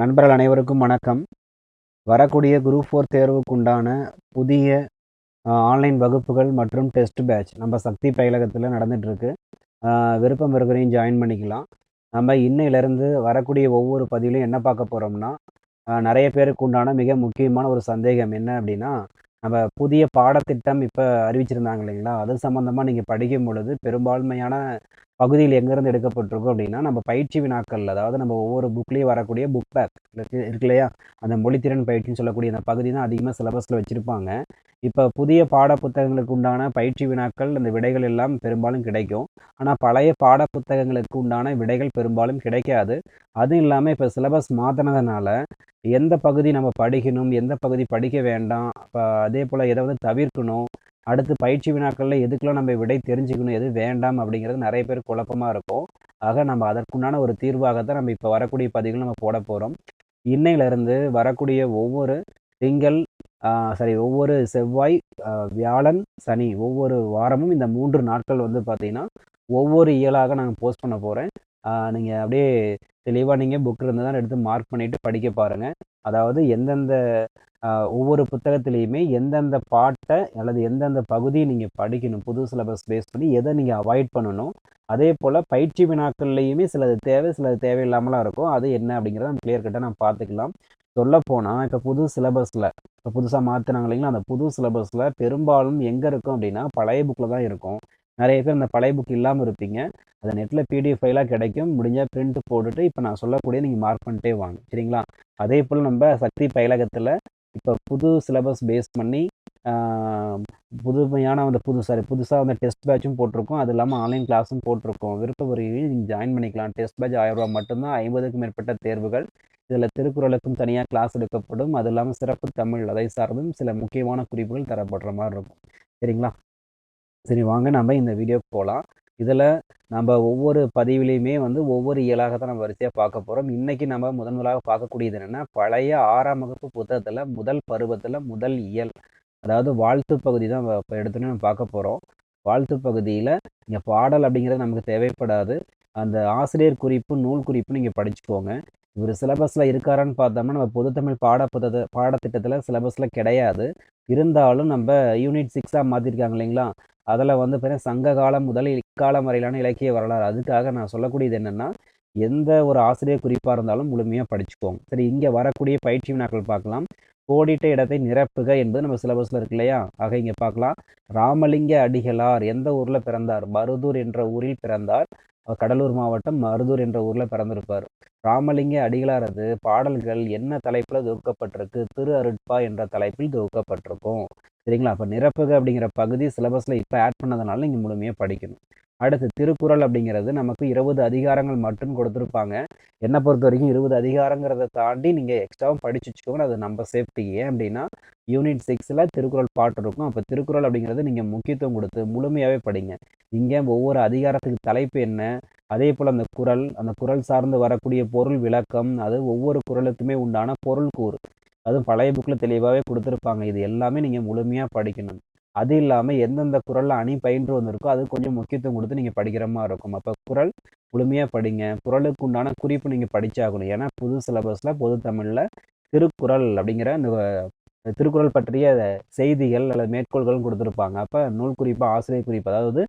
நண்பர்கள் அனைவருக்கும் வணக்கம். வரக்கூடிய குரூப் ஃபோர் தேர்வுக்குண்டான புதிய ஆன்லைன் வகுப்புகள் மற்றும் டெஸ்ட் பேட்ச் நம்ம சக்தி பயிலகத்தில் நடந்துகிட்ருக்கு விருப்பம் இருக்கிறையும் ஜாயின் பண்ணிக்கலாம். நம்ம இன்னையிலேருந்து வரக்கூடிய ஒவ்வொரு பதிவிலையும் என்ன பார்க்க போகிறோம்னா நிறைய பேருக்கு உண்டான மிக முக்கியமான ஒரு சந்தேகம் என்ன அப்படின்னா நம்ம புதிய பாடத்திட்டம் இப்போ அறிவிச்சிருந்தாங்க இல்லைங்களா? அது சம்மந்தமாக நீங்கள் படிக்கும் பொழுது பெரும்பான்மையான பகுதியில் எங்கேருந்து எடுக்கப்பட்டிருக்கும் அப்படின்னா நம்ம பயிற்சி வினாக்கள் அதாவது நம்ம ஒவ்வொரு புக்லேயும் வரக்கூடிய புக் பேக் இருக்கு இல்லையா? அந்த மொழித்திறன் பயிற்சின்னு சொல்லக்கூடிய அந்த பகுதி தான் அதிகமாக சிலபஸில் வச்சுருப்பாங்க. இப்போ புதிய பாட புத்தகங்களுக்கு உண்டான பயிற்சி வினாக்கள் அந்த விடைகள் எல்லாம் பெரும்பாலும் கிடைக்கும். ஆனால் பழைய பாட புத்தகங்களுக்கு உண்டான விடைகள் பெரும்பாலும் கிடைக்காது. அதுவும் இல்லாமல் இப்போ சிலபஸ் மாற்றினதுனால எந்த பகுதி நம்ம படிக்கணும் எந்த பகுதி படிக்க வேண்டாம் இப்போ அதே போல் எதை வந்து தவிர்க்கணும் அடுத்து பயிற்சி வினாக்களில் எதுக்கெல்லாம் நம்ம விடை தெரிஞ்சுக்கணும் எது வேண்டாம் அப்படிங்கிறது நிறைய பேர் குழப்பமாக இருக்கும். ஆக நம்ம அதற்குண்டான ஒரு தீர்வாகத்தான் நம்ம இப்போ வரக்கூடிய பதிவுகள் நம்ம போட போகிறோம் இன்னையிலிருந்து வரக்கூடிய ஒவ்வொரு திங்கள் சரி ஒவ்வொரு செவ்வாய் வியாழன் சனி ஒவ்வொரு வாரமும் இந்த மூன்று நாட்கள் வந்து பார்த்திங்கன்னா ஒவ்வொரு இயலாக நாங்கள் போஸ்ட் பண்ண போகிறேன் நீங்கள் அப்படியே தெளிவாக நீங்கள் புக் இருந்தால் தான் எடுத்து மார்க் பண்ணிவிட்டு படிக்க பாருங்கள் அதாவது எந்தெந்த ஒவ்வொரு புத்தகத்திலையுமே எந்தெந்த பாட்டை அல்லது எந்தெந்த பகுதியை நீங்கள் படிக்கணும் புது சிலபஸ் பேஸ் பண்ணி எதை நீங்கள் அவாய்ட் பண்ணணும். அதே போல் பயிற்சி வினாக்கள்லையுமே சிலது தேவை சிலது தேவையில்லாமலாம் இருக்கும். அது என்ன அப்படிங்கிறத நம்ம கிளியர் கட்டாக நம்ம பார்த்துக்கலாம். சொல்லப்போனால் இப்போ புது சிலபஸில் இப்போ புதுசாக மாற்றினாங்க இல்லைங்களா அந்த புது சிலபஸில் பெரும்பாலும் எங்கே இருக்கும் அப்படின்னா பழைய புக்கில் தான் இருக்கும். நிறைய பேர் இந்த பழைய புக் இல்லாமல் இருப்பீங்க. அதை நெட்டில் பிடிஎஃப் ஃபைலாக கிடைக்கும். முடிஞ்சால் பிரிண்ட் போட்டுட்டு இப்போ நான் சொல்லக்கூடிய நீங்கள் மார்க் பண்ணிட்டே வாங்க. சரிங்களா? அதே போல் நம்ம சக்தி பயிலகத்தில் இப்போ புது சிலபஸ் பேஸ் பண்ணி புதுமையான அந்த புது சாரி புதுசாக வந்து டெஸ்ட் பேட்சும் போட்டிருக்கோம். அது இல்லாமல் ஆன்லைன் கிளாஸும் போட்டிருக்கோம். விருப்ப நீங்கள் ஜாயின் பண்ணிக்கலாம். டெஸ்ட் பேட்ச் ஆயிரம் ரூபா மட்டும்தான். ஐம்பதுக்கும் மேற்பட்ட தேர்வுகள். இதில் திருக்குறளுக்கும் தனியாக கிளாஸ் எடுக்கப்படும். அது இல்லாமல் சிறப்பு தமிழ் அதை சார்ந்தும் சில முக்கியமான குறிப்புகள் தரப்படுற மாதிரி இருக்கும். சரிங்களா? சரி வாங்க நம்ம இந்த வீடியோ போகலாம் இதில் நம்ம ஒவ்வொரு பதிவிலையுமே வந்து ஒவ்வொரு இயலாக தான் நம்ம வரிசையாக பார்க்க போகிறோம் இன்றைக்கி நம்ம முதன் முதலாக பார்க்கக்கூடியது என்னென்னா பழைய ஆறாம் வகுப்பு புத்தகத்தில் முதல் பருவத்தில் முதல் இயல் அதாவது வாழ்த்து பகுதி தான் இப்போ எடுத்துன்னு நம்ம பார்க்க போகிறோம் வாழ்த்து பகுதியில் இங்கே பாடல் அப்படிங்கிறது நமக்கு தேவைப்படாது. அந்த ஆசிரியர் குறிப்பு நூல் குறிப்பு நீங்கள் படிச்சுக்கோங்க. இவர் சிலபஸில் இருக்காரான்னு பார்த்தோம்னா நம்ம பொதுத்தமிழ் பாட புத்தக பாடத்திட்டத்தில் சிலபஸில் கிடையாது. இருந்தாலும் நம்ம யூனிட் சிக்ஸாக மாற்றிருக்காங்க இல்லைங்களா? அதில் வந்து பார்த்தீங்கன்னா சங்க காலம் முதல் இக்காலம் வரையிலான இலக்கிய வரலாறு. அதுக்காக நான் சொல்லக்கூடியது என்னென்னா எந்த ஒரு ஆசிரியர் குறிப்பாக இருந்தாலும் முழுமையாக படிச்சுக்கோங்க. சரி இங்கே வரக்கூடிய பயிற்சி வினாக்கள் பார்க்கலாம். கோடிட்ட இடத்தை நிரப்புக என்பது நம்ம சிலபஸில் இருக்கு இல்லையா? ஆக இங்கே பார்க்கலாம். ராமலிங்க அடிகளார் எந்த ஊரில் பிறந்தார்? மருதூர் என்ற ஊரில் பிறந்தார். கடலூர் மாவட்டம் மருதூர் என்ற ஊரில் பிறந்திருப்பார். ராமலிங்க அடிகளாரது பாடல்கள் என்ன தலைப்பில் தொகுக்கப்பட்டிருக்கு? திரு அருட்பா என்ற தலைப்பில் தொகுக்கப்பட்டிருக்கும். சரிங்களா? அப்போ நிரப்புக அப்படிங்கிற பகுதி சிலபஸில் இப்போ ஆட் பண்ணதுனால நீங்கள் முழுமையாக படிக்கணும். அடுத்து திருக்குறள் அப்படிங்கிறது நமக்கு இருபது அதிகாரங்கள் மட்டும் கொடுத்துருப்பாங்க. என்னை பொறுத்த வரைக்கும் இருபது அதிகாரங்கிறத தாண்டி நீங்கள் எக்ஸ்ட்ராவும் படிச்சு வச்சுக்கோங்க. அது நம்ம சேஃப்டி ஏன் அப்படின்னா யூனிட் சிக்ஸில் திருக்குறள் பாட்டு இருக்கும். அப்போ திருக்குறள் அப்படிங்கிறது நீங்கள் முக்கியத்துவம் கொடுத்து முழுமையாகவே படிங்க. இங்கே ஒவ்வொரு அதிகாரத்துக்கு தலைப்பு என்ன? அதே போல் அந்த குரல் அந்த குரல் சார்ந்து வரக்கூடிய பொருள் விளக்கம் அது ஒவ்வொரு குரலுக்குமே உண்டான பொருள் கூறு. அதுவும் பழைய புக்கில் தெளிவாகவே கொடுத்துருப்பாங்க. இது எல்லாமே நீங்கள் முழுமையாக படிக்கணும். அது இல்லாமல் எந்தெந்த குரலில் அணி பயின்று வந்திருக்கோ அது கொஞ்சம் முக்கியத்துவம் கொடுத்து நீங்கள் படிக்கிற மாதிரி இருக்கும். அப்போ குரல் முழுமையாக படிங்க. குரலுக்கு உண்டான குறிப்பு நீங்கள் படித்தாகணும் ஏன்னா புது சிலபஸில் பொது தமிழில் திருக்குறள் அப்படிங்கிற அந்த திருக்குறள் பற்றிய செய்திகள் அல்லது மேற்கோள்களும் கொடுத்துருப்பாங்க. அப்போ நூல் குறிப்பு ஆசிரியர் குறிப்பு அதாவது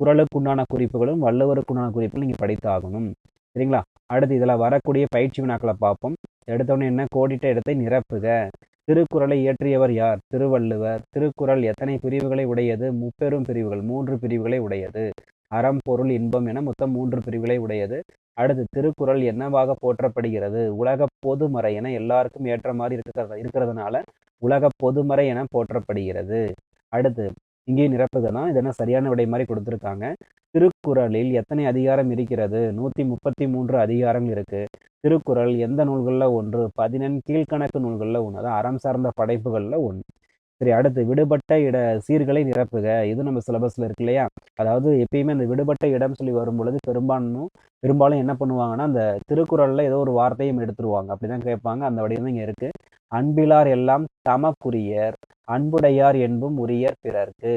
குரலுக்குண்டான குறிப்புகளும் வள்ளுவருக்குண்டான குறிப்புகளும் நீங்கள் படித்தாகணும். சரிங்களா? அடுத்து இதில் வரக்கூடிய பயிற்சி வினாக்களை பார்ப்போம். எடுத்தோடனே என்ன? கோடிட்ட இடத்தை நிரப்புக. திருக்குறளை இயற்றியவர் யார்? திருவள்ளுவர். திருக்குறள் எத்தனை பிரிவுகளை உடையது? முப்பெரும் பிரிவுகள் மூன்று பிரிவுகளை உடையது. அறம் பொருள் இன்பம் என மொத்தம் மூன்று பிரிவுகளை உடையது. அடுத்து திருக்குறள் என்னவாக போற்றப்படுகிறது? உலக பொதுமறை என எல்லாருக்கும் ஏற்ற மாதிரி இருக்கிறது இருக்கிறதுனால உலக பொதுமறை என போற்றப்படுகிறது. அடுத்து இங்கேயும் நிரப்புக தான். இதெல்லாம் சரியான விடை மாதிரி கொடுத்துருக்காங்க. திருக்குறளில் எத்தனை அதிகாரம் இருக்கிறது? நூற்றி முப்பத்தி மூன்று அதிகாரங்கள் இருக்கு. திருக்குறள் எந்த நூல்களில் ஒன்று? பதினெண் கீழ்கணக்கு நூல்களில் ஒன்று. அதான் அறம் சார்ந்த படைப்புகளில் ஒன்று. சரி அடுத்து விடுபட்ட இட சீர்களை நிரப்புக. இது நம்ம சிலபஸ்ல இருக்கு இல்லையா? அதாவது எப்பயுமே அந்த விடுபட்ட இடம் சொல்லி வரும் பொழுது பெரும்பாலும் பெரும்பாலும் என்ன பண்ணுவாங்கன்னா அந்த திருக்குறளில் ஏதோ ஒரு வார்த்தையும் எடுத்துருவாங்க. அப்படிதான் கேட்பாங்க. அந்த வடிவம் இங்க இருக்கு. அன்பிலார் எல்லாம் தமக்குரியர் அன்புடையார் என்பும் உரியர் பிறர்க்கு.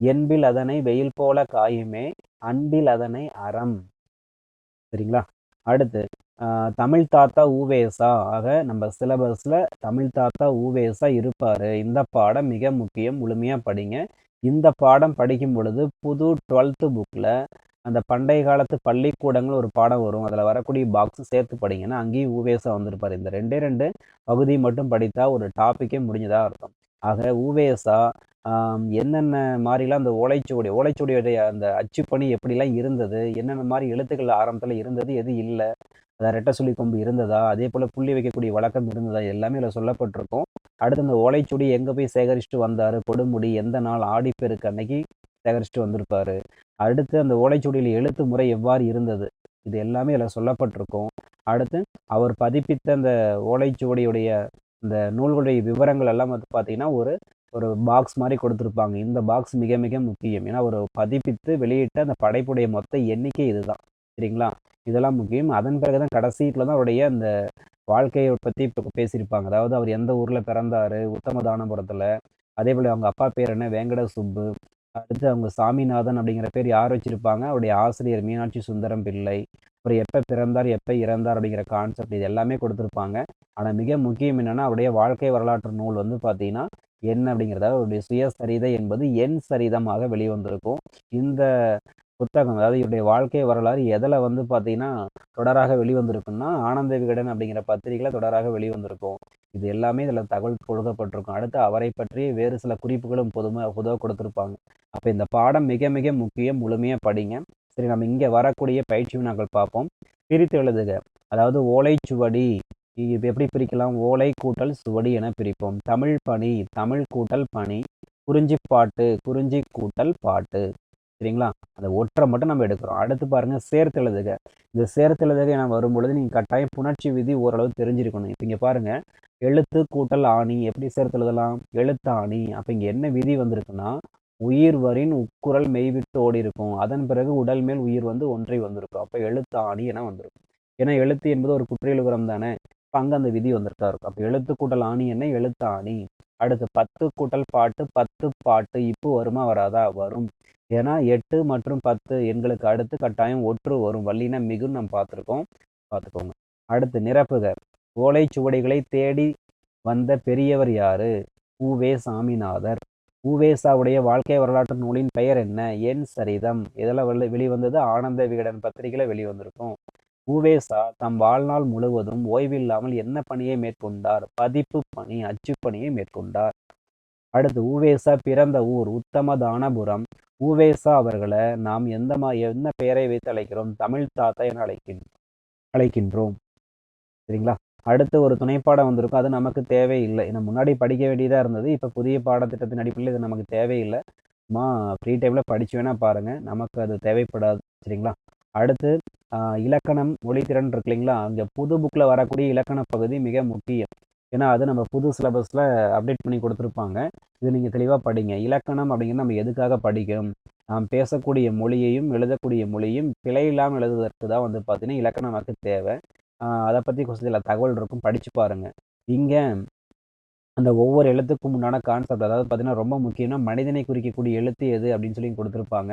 என்பில் அதனை வெயில் போல காயுமே அன்பில் அதனை அறம். சரிங்களா? அடுத்து தமிழ் தாத்தா ஊவேசா. ஆக நம்ம சிலபஸில் தமிழ் தாத்தா ஊவேசா இருப்பார். இந்த பாடம் மிக முக்கியம். முழுமையாக படிங்க. இந்த பாடம் படிக்கும் பொழுது புது டுவெல்த்து புக்கில் அந்த பண்டைய காலத்து பள்ளிக்கூடங்கள் ஒரு பாடம் வரும். அதில் வரக்கூடிய பாக்ஸ் சேர்த்து படிங்கன்னா அங்கேயும் ஊவேசா வந்திருப்பார். இந்த ரெண்டே ரெண்டு பகுதி மட்டும் படித்தா ஒரு டாப்பிக்கே முடிஞ்சதாக அர்த்தம். ஆக ஊவேசா என்னென்ன மாதிரிலாம் அந்த ஓலைச்சுவடி ஓலைச்சுவடியுடைய அந்த அச்சுப்பணி எப்படிலாம் இருந்தது? என்னென்ன மாதிரி எழுத்துக்கள் ஆரம்பத்தில் இருந்தது? எது இல்லை? அதை ரெட்டை சொல்லி கொம்பு இருந்ததா? அதே போல் புள்ளி வைக்கக்கூடிய வழக்கம் இருந்ததா? எல்லாமே இதில் சொல்லப்பட்டிருக்கும். அடுத்து அந்த ஓலைச்சுவடி எங்கே போய் சேகரிச்சுட்டு வந்தார்? கொடுமுடி எந்த நாள்? ஆடிப்பெருக்கு அன்னைக்கு சேகரிச்சுட்டு வந்திருப்பாரு. அடுத்து அந்த ஓலைச்சுவடியில் எழுத்து முறை எவ்வாறு இருந்தது? இது எல்லாமே இதில் சொல்லப்பட்டிருக்கும். அடுத்து அவர் பதிப்பித்த அந்த ஓலைச்சுவடியுடைய இந்த நூல்களுடைய விவரங்கள் எல்லாம் வந்து பார்த்தீங்கன்னா ஒரு ஒரு பாக்ஸ் மாதிரி கொடுத்துருப்பாங்க. இந்த பாக்ஸ் மிக மிக முக்கியம். ஏன்னா ஒரு பதிப்பித்து வெளியிட்ட அந்த படைப்புடைய மொத்த எண்ணிக்கை இதுதான். சரிங்களா? இதெல்லாம் முக்கியம். அதன் பிறகு தான் கடைசியில் தான் அவருடைய அந்த வாழ்க்கையை பற்றி இப்போ பேசியிருப்பாங்க. அதாவது அவர் எந்த ஊரில் பிறந்தார் உத்தமதானபுரத்தில் அதே போல் அவங்க அப்பா பேர் என்ன? வேங்கட சுப்பு. அடுத்து அவங்க சாமிநாதன் அப்படிங்கிற பேர் யார் வச்சுருப்பாங்க? அவருடைய ஆசிரியர் மீனாட்சி சுந்தரம் பிள்ளை. அவர் எப்போ பிறந்தார் எப்போ இறந்தார் அப்படிங்கிற கான்செப்ட் இது எல்லாமே கொடுத்துருப்பாங்க. ஆனால் மிக முக்கியம் என்னென்னா அவருடைய வாழ்க்கை வரலாற்று நூல் வந்து பார்த்தீங்கன்னா என்ன அப்படிங்கிறத அவருடைய சுயசரிதை என்பது என் சரிதமாக வெளிவந்திருக்கும். இந்த புத்தகம் அதாவது இவருடைய வாழ்க்கை வரலாறு எதில் வந்து பார்த்தீங்கன்னா தொடராக வெளிவந்திருக்குன்னா ஆனந்த விகடன் அப்படிங்கிற பத்திரிகையில் தொடராக வெளிவந்திருக்கும். இது எல்லாமே இதில் தகவல் கொடுக்கப்பட்டிருக்கும். அடுத்து அவரை பற்றி வேறு சில குறிப்புகளும் பொதுமை பொதுவாக கொடுத்துருப்பாங்க. அப்போ இந்த பாடம் மிக மிக முக்கியம் முழுமையாக படிங்க. சரி நம்ம இங்கே வரக்கூடிய பயிற்சி நாங்கள் பார்ப்போம். பிரித்து எழுதுக. அதாவது ஓலைச்சுவடி எப்படி பிரிக்கலாம்? ஓலை கூட்டல் சுவடி என பிரிப்போம். தமிழ் பணி தமிழ் கூட்டல் பணி. குறிஞ்சி பாட்டு குறிஞ்சி கூட்டல் பாட்டு. சரிங்களா? அந்த ஒற்றை மட்டும் நம்ம எடுக்கிறோம். அடுத்து பாருங்க சேர்த்து எழுதுக இந்த சேர்த்து எழுதுக வரும்பொழுது வரும் நீங்கள் கட்டாயம் புணர்ச்சி விதி ஓரளவு தெரிஞ்சிருக்கணும். இப்போ இங்கே பாருங்க எழுத்து கூட்டல் ஆணி எப்படி சேர்த்து எழுதலாம் எழுத்தாணி அப்போ இங்கே என்ன விதி வந்திருக்குன்னா உயிர் வரின் உக்குரல் மெய்விட்டு ஓடி இருக்கும். அதன் பிறகு உடல் மேல் உயிர் வந்து ஒன்றை வந்திருக்கும். அப்போ எழுத்தாணி என வந்திருக்கும். ஏன்னா எழுத்து என்பது ஒரு குற்றியலுகரம் தானே இப்போ அங்கே அந்த விதி வந்திருக்கா இருக்கும். அப்போ எழுத்து கூட்டல் ஆணி என்ன? எழுத்தாணி அடுத்து பத்து கூட்டல் பாட்டு பத்து பாட்டு இப்போ வருமா வராதா? வரும். ஏன்னா எட்டு மற்றும் பத்து எண்களுக்கு அடுத்து கட்டாயம் ஒற்று வரும். வல்லின மிகுன்னு நம்ம பார்த்துருக்கோம். பார்த்துக்கோங்க. அடுத்து நிரப்புக. ஓலைச்சுவடிகளை தேடி வந்த பெரியவர் யாரு? உவே சாமிநாதர். உவேசாவுடைய வாழ்க்கை வரலாற்று நூலின் பெயர் என்ன? என் சரிதம். இதில் வெளி வெளிவந்தது ஆனந்த விகடன் பத்திரிகையில் வெளிவந்திருக்கும். உவேசா தம் வாழ்நாள் முழுவதும் ஓய்வில்லாமல் என்ன பணியை மேற்கொண்டார்? பதிப்பு பணி அச்சு பணியை மேற்கொண்டார். அடுத்து உவேசா பிறந்த ஊர் உத்தமதானபுரம். உவேசா அவர்களை நாம் எந்த மா என்ன பெயரை வைத்து அழைக்கிறோம்? தமிழ் தாத்தா என அழைக்கின் அழைக்கின்றோம். சரிங்களா? அடுத்து ஒரு துணைப்பாடம் வந்திருக்கும். அது நமக்கு தேவையில்லை. ஏன்னா முன்னாடி படிக்க வேண்டியதாக இருந்தது. இப்போ புதிய பாடத்திட்டத்தின் அடிப்படையில் இது நமக்கு தேவையில்லை. மா ஃப்ரீ டைமில் படிச்சு வேணால் பாருங்கள் நமக்கு அது தேவைப்படாது. சரிங்களா? அடுத்து இலக்கணம் மொழித்திறன் இருக்கு இல்லைங்களா? அங்கே புது புக்கில் வரக்கூடிய இலக்கண பகுதி மிக முக்கியம். ஏன்னா அது நம்ம புது சிலபஸில் அப்டேட் பண்ணி கொடுத்துருப்பாங்க. இது நீங்கள் தெளிவாக படிங்க. இலக்கணம் அப்படிங்கிறது நம்ம எதுக்காக படிக்கணும் நாம் பேசக்கூடிய மொழியையும் எழுதக்கூடிய மொழியும் பிழை இல்லாமல் எழுதுவதற்கு தான் வந்து பார்த்தீங்கன்னா இலக்கணம் நமக்கு தேவை. அதை பற்றி கொஞ்சம் சில தகவல் இருக்கும். படித்து பாருங்கள் இங்கே அந்த ஒவ்வொரு எழுத்துக்கும் உண்டான கான்செப்ட் அதாவது பார்த்தீங்கன்னா ரொம்ப முக்கியம்னா மனிதனை குறிக்கக்கூடிய எழுத்து எது அப்படின்னு சொல்லி கொடுத்துருப்பாங்க.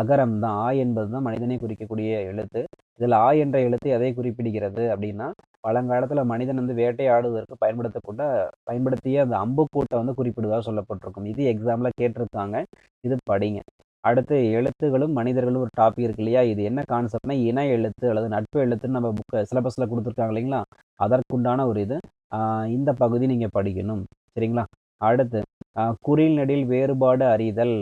அகரம் தான் ஆ என்பது தான் மனிதனை குறிக்கக்கூடிய எழுத்து. இதில் ஆ என்ற எழுத்து எதை குறிப்பிடுகிறது அப்படின்னா பழங்காலத்தில் மனிதன் வந்து வேட்டையாடுவதற்கு பயன்படுத்தக்கூட பயன்படுத்திய அந்த அம்புக்கூட்டை வந்து குறிப்பிடுவதாக சொல்லப்பட்டிருக்கும். இது எக்ஸாமில் கேட்டிருக்காங்க. இது படிங்க. அடுத்து எழுத்துகளும் மனிதர்களும் ஒரு டாபிக் இருக்கு இல்லையா? இது என்ன கான்செப்ட்னா இன எழுத்து அல்லது நட்பு எழுத்துன்னு நம்ம புக்கு சிலபஸில் கொடுத்துருக்காங்க இல்லைங்களா? அதற்குண்டான ஒரு இது. இந்த பகுதி நீங்கள் படிக்கணும். சரிங்களா? அடுத்து குறில் நெடில் வேறுபாடு அறிதல்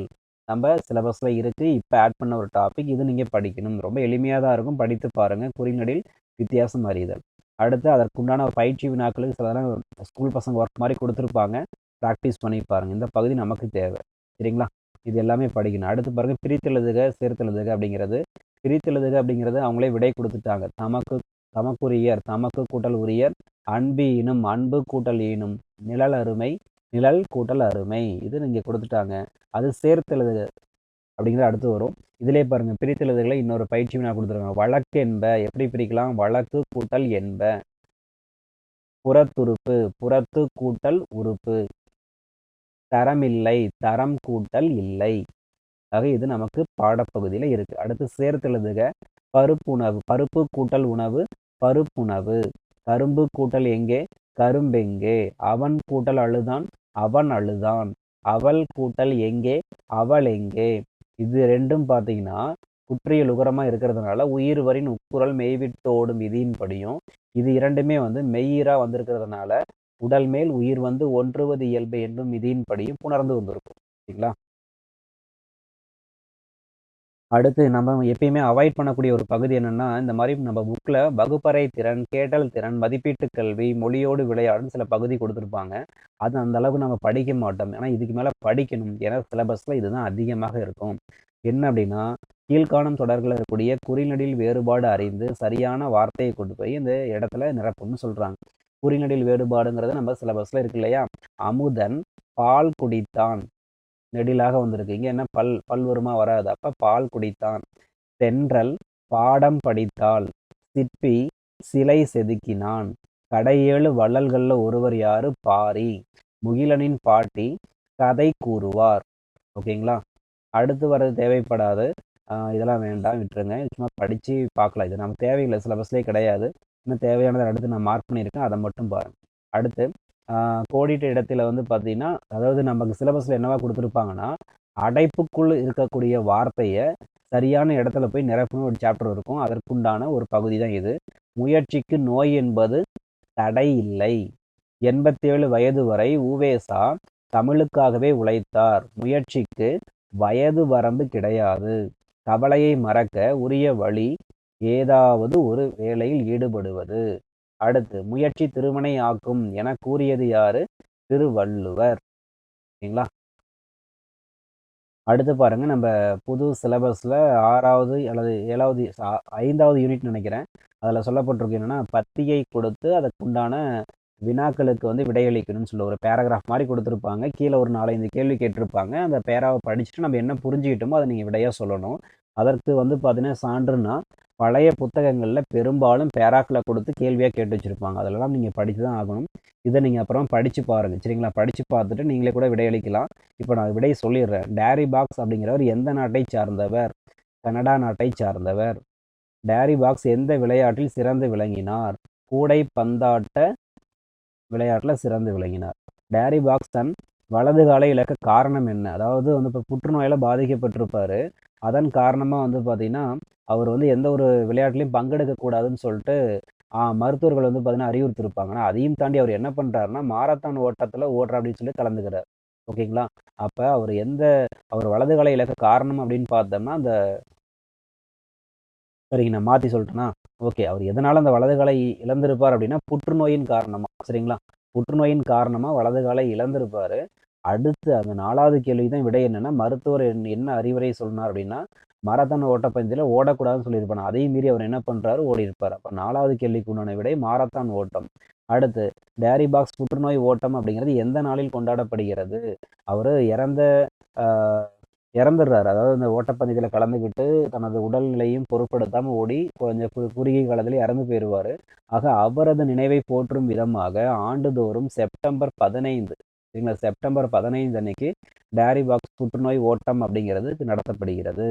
நம்ம சிலபஸில் இருக்குது இப்போ ஆட் பண்ண ஒரு டாபிக் இது நீங்கள் படிக்கணும். ரொம்ப எளிமையாக தான் இருக்கும். படித்து பாருங்கள் குறில் நெடில் வித்தியாசம் அறிதல். அடுத்து அதற்குண்டான பயிற்சி வினாக்களுக்கு சிலதெல்லாம் ஸ்கூல் பசங்க ஒர்க் மாதிரி கொடுத்துருப்பாங்க. ப்ராக்டிஸ் பண்ணி பாருங்கள் இந்த பகுதி நமக்கு தேவை. சரிங்களா? இது எல்லாமே படிக்கணும். அடுத்து பாருங்க பிரித்தெழுதுக சேர்த்தெழுதுக அப்படிங்கிறது. பிரித்தெழுதுக அப்படிங்கிறது அவங்களே விடை கொடுத்துட்டாங்க. தமக்கு தமக்குரியர் தமக்கு கூட்டல் உரியர் அன்பு ஈனும் அன்பு கூட்டல் ஈனும் நிழல் அருமை நிழல் கூட்டல் அருமை. இது நீங்கள் கொடுத்துட்டாங்க. அது சேர்த்தெழுதுக அப்படிங்கிறது அடுத்து வரும். இதிலே பாருங்க பிரித்தெழுதுகளை இன்னொரு பயிற்சி நான் கொடுத்துருக்காங்க வழக்கு என்ப எப்படி பிரிக்கலாம்? வழக்கு கூட்டல் என்ப. புறத்துறுப்பு புறத்து கூட்டல் உறுப்பு. தரமில்லை தரம் கூட்டல் இல்லை. ஆக இது நமக்கு பாடப்பகுதியில் இருக்கு. அடுத்து சேர்த்தெழுதுக. பருப்பு உணவு பருப்பு கூட்டல் உணவு பருப்புணவு. கரும்பு கூட்டல் எங்கே? கரும்பெங்கே. அவன் கூட்டல் அழுதான் அவன் அழுதான். அவள் கூட்டல் எங்கே? அவள் எங்கே? இது ரெண்டும் பார்த்தீங்கன்னா குற்றியல் உகரமாக இருக்கிறதுனால உயிர் வரின் உட்குரல் மெய்விட்டோடும் விதியின்படியும் இது இரண்டுமே வந்து மெய்யீராக வந்திருக்கிறதுனால உடல் மேல் உயிர் வந்து ஒன்றுவது இயல்பு என்னும் விதியின்படியும் புணர்ந்து வந்திருக்கும் சரிங்களா அடுத்து நம்ம எப்பயுமே அவாய்ட் பண்ணக்கூடிய ஒரு பகுதி என்னன்னா இந்த மாதிரி நம்ம புக்கில் வகுப்பறை திறன் கேட்டல் திறன் மதிப்பீட்டு கல்வி மொழியோடு விளையாடும் சில பகுதி கொடுத்துருப்பாங்க. அது அந்த அளவுக்கு நம்ம படிக்க மாட்டோம். ஏன்னா இதுக்கு மேலே படிக்கணும். ஏன்னா சிலபஸில் இதுதான் அதிகமாக இருக்கும். என்ன அப்படின்னா கீழ்காணும் தொடர்களில் இருக்கக்கூடிய குறிநடில் வேறுபாடு அறிந்து சரியான வார்த்தையை கொண்டு போய் இந்த இடத்துல நிரப்பும்னு சொல்கிறாங்க குறிநடில் வேறுபாடுங்கிறது நம்ம சிலபஸில் இருக்கு இல்லையா? அமுதன் பால் குடித்தான். நெடிலாக வந்திருக்கு. இங்கே என்ன? பல் பல்வருமா வராது. அப்போ பால் குடித்தான். தென்றல் பாடம் படித்தாள். சிற்பி சிலை செதுக்கினான். கடையேழு வள்ளல்களில் ஒருவர் யாரு? பாரி. முகிலனின் பாட்டி கதை கூறுவார். ஓகேங்களா? அடுத்து வர்றது தேவைப்படாது. இதெல்லாம் வேண்டாம். விட்டுருங்க. சும்மா படித்து பார்க்கலாம். இது நமக்கு தேவையில்லை. சிலபஸ்லேயே கிடையாது. இன்னும் தேவையானதை அடுத்து நான் மார்க் பண்ணியிருக்கேன் அதை மட்டும் பாருங்கள் அடுத்து கோடிட்ட இடத்துல வந்து பார்த்தீங்கன்னா அதாவது நமக்கு சிலபஸில் என்னவா கொடுத்துருப்பாங்கன்னா அடைப்புக்குள் இருக்கக்கூடிய வார்த்தையை சரியான இடத்துல போய் நிரப்பணும் ஒரு சாப்டர் இருக்கும். அதற்குண்டான ஒரு பகுதி தான் இது. முயற்சிக்கு நோய் என்பது தடை இல்லை எண்பத்தேழு வயது வரை ஊவேசா தமிழுக்காகவே உழைத்தார். முயற்சிக்கு வயது வரம்பு கிடையாது. கவலையை மறக்க உரிய வழி ஏதாவது ஒரு வேலையில் ஈடுபடுவது. அடுத்து முயற்சி திருமணை ஆக்கும் என கூறியது யாரு? திருவள்ளுவர். ஓகேங்களா அடுத்து பாருங்க நம்ம புது சிலபஸ்ல ஆறாவது அல்லது ஏழாவது ஐந்தாவது யூனிட் நினைக்கிறேன். அதில் சொல்லப்பட்டிருக்கு என்னன்னா பத்தியை கொடுத்து அதுக்குண்டான வினாக்களுக்கு வந்து விடையளிக்கணும்னு சொல்லி ஒரு பேராகிராஃப் மாதிரி கொடுத்துருப்பாங்க. கீழே ஒரு நாலஞ்சு கேள்வி கேட்டிருப்பாங்க. அந்த பேராவை படிச்சுட்டு நம்ம என்ன புரிஞ்சுக்கிட்டோமோ அதை நீங்கள் விடையாக சொல்லணும். அதற்கு வந்து பார்த்தீங்கன்னா சான்றுனா பழைய புத்தகங்களில் பெரும்பாலும் பேராக்களை கொடுத்து கேள்வியாக கேட்டு வச்சுருப்பாங்க. அதெல்லாம் நீங்கள் படித்து தான் ஆகணும். இதை நீங்கள் அப்புறம் படித்து பாருங்கள் சரிங்களா? படித்து பார்த்துட்டு நீங்களே கூட விடையளிக்கலாம். இப்போ நான் விடையை சொல்லிடுறேன். டேரி பாக்ஸ் அப்படிங்கிறவர் எந்த நாட்டை சார்ந்தவர்? கனடா நாட்டை சார்ந்தவர். டேரி பாக்ஸ் எந்த விளையாட்டில் சிறந்து விளங்கினார்? கூடை பந்தாட்ட விளையாட்டில் சிறந்து விளங்கினார். டேரி பாக்ஸ் தன் வலது காலை இழக்க காரணம் என்ன? அதாவது வந்து இப்போ புற்றுநோயில் பாதிக்கப்பட்டிருப்பார். அதன் காரணமாக வந்து பார்த்திங்கன்னா அவர் வந்து எந்த ஒரு விளையாட்டுலையும் பங்கெடுக்கக்கூடாதுன்னு சொல்லிட்டு மருத்துவர்கள் வந்து பார்த்தீங்கன்னா அறிவுறுத்திருப்பாங்க. ஆனால் அதையும் தாண்டி அவர் என்ன பண்ணுறாருன்னா மாரத்தான் ஓட்டத்தில் ஓடுற அப்படின்னு சொல்லி கலந்துக்கிறார். ஓகேங்களா? அப்போ அவர் எந்த அவர் வலது காலை இழக்க காரணம் அப்படின்னு பார்த்தோம்னா அந்த சரிங்க நான் மாற்றி சொல்லிட்டேன்னா ஓகே அவர் எதனால் அந்த வலது இழந்திருப்பார் அப்படின்னா புற்றுநோயின் காரணமாக சரிங்களா? புற்றுநோயின் காரணமாக வலது இழந்திருப்பார். அடுத்து அந்த நாலாவது கேள்வி தான் விடை என்னென்னா மருத்துவர் என்ன அறிவுரை சொன்னார் அப்படின்னா மாரத்தான் ஓட்டப்பந்தயத்தில் ஓடக்கூடாதுன்னு சொல்லியிருப்பாங்க அதையும் மீறி அவர் என்ன பண்ணுறாரு ஓடி இருப்பார் அப்போ நாலாவது கேள்விக்கு உண்டான விடை மாரத்தான் ஓட்டம். அடுத்து டேரி பாக்ஸ் புற்றுநோய் ஓட்டம் அப்படிங்கிறது எந்த நாளில் கொண்டாடப்படுகிறது? அவர் இறந்த இறந்துடுறாரு. அதாவது இந்த ஓட்டப்பந்தயத்தில் கலந்துக்கிட்டு தனது உடல்நிலையும் பொருட்படுத்தாமல் ஓடி கொஞ்சம் குறுகிய காலத்தில் இறந்து போயிடுவார் ஆக அவரது நினைவை போற்றும் விதமாக ஆண்டுதோறும் செப்டம்பர் பதினைந்து சரிங்களா செப்டம்பர் பதினைந்து அன்னைக்கு டேரி பாக்ஸ் புற்றுநோய் ஓட்டம் அப்படிங்கிறது நடத்தப்படுகிறது.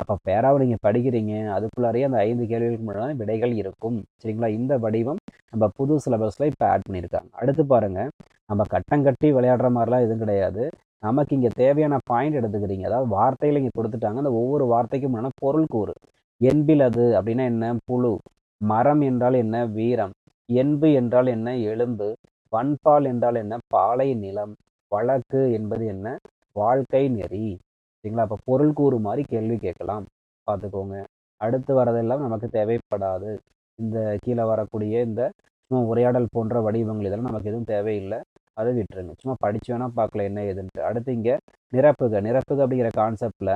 அப்போ பேராவை நீங்கள் படிக்கிறீங்க அதுக்குள்ளாரையே அந்த ஐந்து கேள்விகளுக்கு முன்னாடி விடைகள் இருக்கும். சரிங்களா? இந்த வடிவம் நம்ம புது சிலபஸில் இப்போ ஆட் பண்ணியிருக்காங்க. அடுத்து பாருங்கள் நம்ம கட்டங்கட்டி விளையாடுற மாதிரிலாம் எதுவும் கிடையாது. நமக்கு இங்கே தேவையான பாயிண்ட் எடுத்துக்கிறீங்க. அதாவது வார்த்தையில் இங்கே கொடுத்துட்டாங்க. அந்த ஒவ்வொரு வார்த்தைக்கும் முன்னாடி பொருள் கூறு. என்பில் அது அப்படின்னா என்ன? புழு. மரம் என்றால் என்ன? வீரம். என்பு என்றால் என்ன? எலும்பு. வன்பால் என்றால் என்ன? பாலை நிலம் வழக்கு என்பது என்ன? வாழ்க்கை நெறி. சரிங்களா? அப்போ பொருள் கூறு மாதிரி கேள்வி கேட்கலாம். பார்த்துக்கோங்க. அடுத்து வரதெல்லாம் நமக்கு தேவைப்படாது. இந்த கீழே வரக்கூடிய இந்த உரையாடல் போன்ற வடிவங்கள் இதெல்லாம் நமக்கு எதுவும் தேவையில்லை. அதை விட்டுருங்க சும்மா படிச்சு வேணால் பார்க்கல என்ன ஏதுன்ட்டு. அடுத்து இங்கே நிரப்புக. நிரப்புக அப்படிங்கிற கான்செப்டில்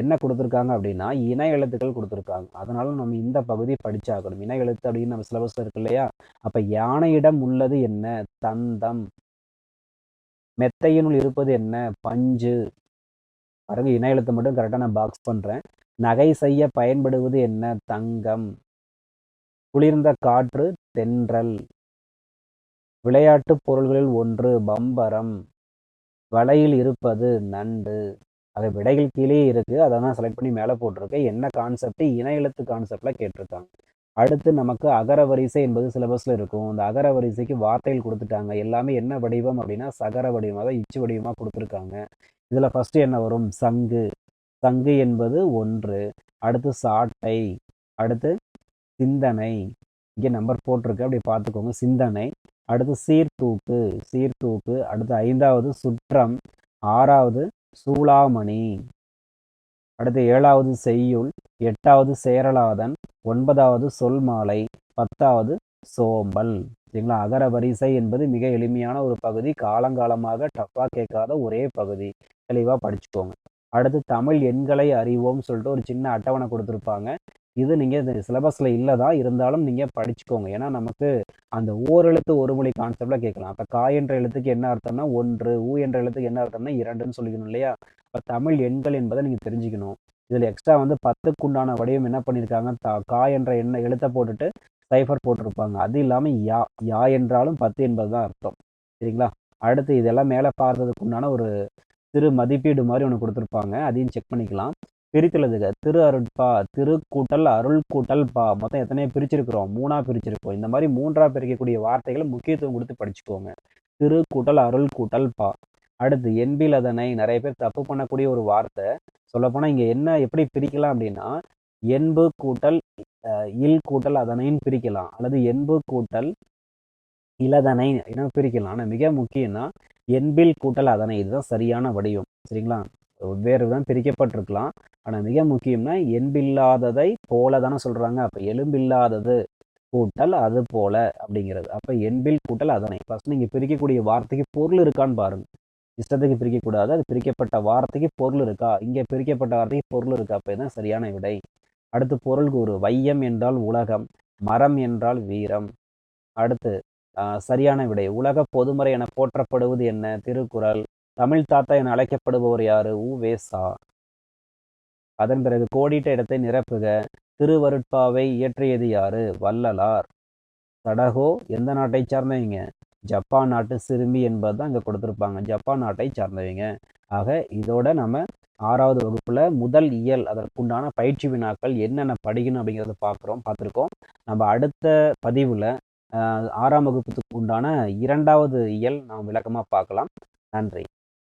என்ன கொடுத்துருக்காங்க அப்படின்னா இணை எழுத்துக்கள் கொடுத்துருக்காங்க. அதனால நம்ம இந்த பகுதி படிச்சாகணும். இணை எழுத்து அப்படின்னு நம்ம சிலபஸ் இருக்கு இல்லையா? அப்போ யானையிடம் உள்ளது என்ன? தந்தம். மெத்தையினுள் இருப்பது என்ன? பஞ்சு. பாருங்க இணை எழுத்து மட்டும் கரெக்டாக நான் பாக்ஸ் பண்ணுறேன் நகை செய்ய பயன்படுவது என்ன? தங்கம். குளிர்ந்த காற்று தென்றல். விளையாட்டு பொருள்களில் ஒன்று பம்பரம். வலையில் இருப்பது நண்டு. அது விடைகள் கீழே இருக்கு. அதை தான் செலக்ட் பண்ணி மேலே போட்டிருக்கேன். என்ன கான்செப்ட் இன எழுத்து கான்செப்டில் கேட்டிருக்காங்க. அடுத்து நமக்கு அகர வரிசை என்பது சிலபஸில் இருக்கும். இந்த அகர வரிசைக்கு வார்த்தைகள் கொடுத்துட்டாங்க. எல்லாமே என்ன வடிவம் அப்படின்னா சகர வடிவமாக தான் இச்சு வடிவமாக கொடுத்துருக்காங்க. இதில் ஃபஸ்ட்டு என்ன வரும்? சங்கு. சங்கு என்பது ஒன்று. அடுத்து சாட்டை. அடுத்து சிந்தனை. இங்கே நம்பர் போட்டிருக்கு. அப்படி பார்த்துக்கோங்க. சிந்தனை. அடுத்து சீர்தூக்கு சீர்தூக்கு அடுத்து ஐந்தாவது சுற்றம் ஆறாவது சூளாமணி அடுத்து ஏழாவது செய்யுள் எட்டாவது சேரலாதன் ஒன்பதாவது சொல்மாலை பத்தாவது சோம்பல். சரிங்களா? அகர வரிசை என்பது மிக எளிமையான ஒரு பகுதி. காலங்காலமாக டஃப்பாக கேட்காத ஒரே பகுதி. தெளிவாக படிச்சுக்கோங்க. அடுத்து தமிழ் எண்களை அறிவோம்னு சொல்லிட்டு ஒரு சின்ன அட்டவணை கொடுத்துருப்பாங்க. இது நீங்கள் இந்த சிலபஸில் இல்லை தான் இருந்தாலும் நீங்கள் படிச்சுக்கோங்க. ஏன்னா நமக்கு அந்த ஓரெழுத்து ஒரு மொழி கான்செப்டில் கேட்கலாம். அப்போ கா என்ற எழுத்துக்கு என்ன அர்த்தம்னா ஒன்று ஊ என்ற எழுத்துக்கு என்ன அர்த்தம்னா இரண்டுன்னு சொல்லிக்கணும் இல்லையா? இப்போ தமிழ் எண்கள் என்பதை நீங்கள் தெரிஞ்சுக்கணும். இதில் எக்ஸ்ட்ரா வந்து பத்துக்குண்டான வடிவம் என்ன பண்ணியிருக்காங்க தா கா என்ற எண்ணை எழுத்தை போட்டுட்டு சைஃபர் போட்டிருப்பாங்க. அது இல்லாமல் யா யா என்றாலும் பத்து என்பது தான் அர்த்தம். சரிங்களா? அடுத்து இதெல்லாம் மேலே பார்த்ததுக்கு உண்டான ஒரு சிறு மதிப்பீடு மாதிரி ஒன்று கொடுத்துருப்பாங்க. அதையும் செக் பண்ணிக்கலாம். பிரித்துள்ளதுங்க திரு அருட்பா திருக்கூட்டல் அருள் கூட்டல் பா. மொத்தம் எத்தனையோ பிரிச்சிருக்கிறோம். மூணா பிரிச்சிருக்கோம் இந்த மாதிரி மூன்றா பிரிக்கக்கூடிய வார்த்தைகளை முக்கியத்துவம் கொடுத்து படிச்சுக்கோங்க. திரு கூட்டல் அருள் கூட்டல் பா. அடுத்து என்பில் அதனை நிறைய பேர் தப்பு பண்ணக்கூடிய ஒரு வார்த்தை. சொல்லப்போனால் இங்கே என்ன எப்படி பிரிக்கலாம் அப்படின்னா என்பு கூட்டல் இல் கூட்டல் அதனைன்னு பிரிக்கலாம். அல்லது என்பு கூட்டல் இலதனை என பிரிக்கலாம். ஆனால் மிக முக்கியம்னா என்பில் கூட்டல் அதனை. இதுதான் சரியான வடிவம். சரிங்களா? வெவ்வேறு விதம் பிரிக்கப்பட்டிருக்கலாம். ஆனால் மிக முக்கியம்னா என்பில்லாததை போல தானே சொல்கிறாங்க அப்போ எலும்பில்லாதது கூட்டல் அது போல அப்படிங்கிறது. அப்போ என்பில் கூட்டல் அதனை. ஃபஸ்ட் நீங்கள் பிரிக்கக்கூடிய வார்த்தைக்கு பொருள் இருக்கான்னு பாருங்கள் இஷ்டத்துக்கு பிரிக்கக்கூடாது. அது பிரிக்கப்பட்ட வார்த்தைக்கு பொருள் இருக்கா? இங்கே பிரிக்கப்பட்ட வார்த்தைக்கு பொருள் இருக்கா? அப்போ தான் சரியான விடை. அடுத்து பொருள் கூறு. வையம் என்றால் உலகம் மரம் என்றால் வீரம். அடுத்து சரியான விடை. உலக பொதுமறை என போற்றப்படுவது என்ன? திருக்குறள். தமிழ் தாத்தா என அழைக்கப்படுபவர் யாரு? உ. வேசா. அதன் பிறகு கோடிட்ட இடத்தை நிரப்புக. திருவருட்பாவை இயற்றியது யாரு? வள்ளலார். சடகோ எந்த நாட்டை சார்ந்தவங்க? ஜப்பான் நாட்டு சிறுமி என்பது தான் இங்கே கொடுத்துருப்பாங்க. ஜப்பான் நாட்டை சார்ந்தவங்க. ஆக இதோட நம்ம ஆறாவது வகுப்பில் முதல் இயல் அதற்குண்டான பயிற்சி வினாக்கள் என்னென்ன படிக்கணும் அப்படிங்கிறத பார்க்குறோம் பார்த்துருக்கோம். நம்ம அடுத்த பதிவில் ஆறாம் வகுப்புக்கு உண்டான இரண்டாவது இயல் நாம் விளக்கமாக பார்க்கலாம். நன்றி.